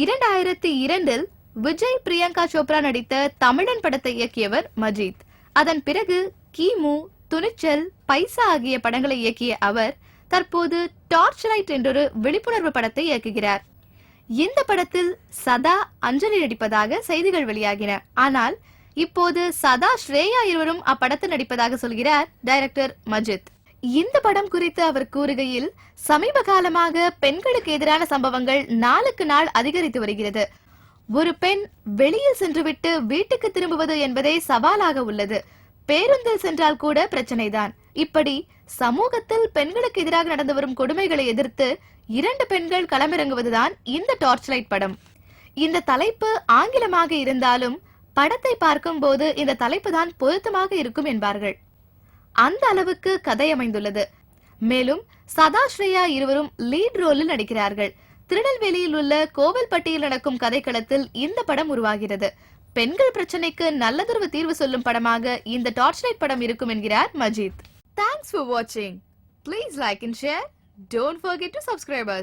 இரண்டாயிரத்தி இரண்டில் விஜய் பிரியங்கா சோப்ரா நடித்த தமிழன் படத்தை இயக்கியவர் மஜித். அதன் பிறகு கிமு துணிச்சல் பைசா ஆகிய படங்களை இயக்கிய அவர் தற்போது டார்ச் லைட் என்றொரு விழிப்புணர்வு படத்தை இயக்குகிறார். இந்த படத்தில் சதா அஞ்சலி நடிப்பதாக செய்திகள் வெளியாகின. ஆனால் இப்போது சதா ஸ்ரேயா இருவரும் அப்படத்தில் நடிப்பதாக சொல்கிறார் டைரக்டர் மஜித். இந்த படம் குறித்து அவர் கூறுகையில் சமீப காலமாக பெண்களுக்கு எதிரான சம்பவங்கள் நாளுக்கு நாள் அதிகரித்து வருகிறது. ஒரு பெண் வெளியில் சென்றுவிட்டு வீட்டுக்கு திரும்புவது என்பதே சவாலாக உள்ளது. பேருந்தில் சென்றால் கூட பிரச்சனைதான். இப்படி சமூகத்தில் பெண்களுக்கு எதிராக நடந்து வரும் கொடுமைகளை எதிர்த்து இரண்டு பெண்கள் களமிறங்குவதுதான் இந்த டார்ச் லைட் படம். இந்த தலைப்பு ஆங்கிலமாக இருந்தாலும் படத்தை பார்க்கும்போது இந்த தலைப்பு தான் பொருத்தமாக இருக்கும் என்பார்கள். அந்த அளவுக்கு கதை அமைந்துள்ளது மேலும் சதா ஸ்ரேயா இருவரும் லீட் ரோலில் நடிக்கிறார்கள். திருநெல்வேலியில் உள்ள கோவில்பட்டியில் நடக்கும் கதைக்களத்தில் இந்த படம் உருவாகிறது. பெண்கள் பிரச்சனைக்கு நல்லதொரு தீர்வு சொல்லும் படமாக இந்த டார்ச் லைட் படம் இருக்கும் என்கிறார் மஜித். தேங்க்ஸ் ஃபார் வாட்சிங் please like and share don't forget to subscriber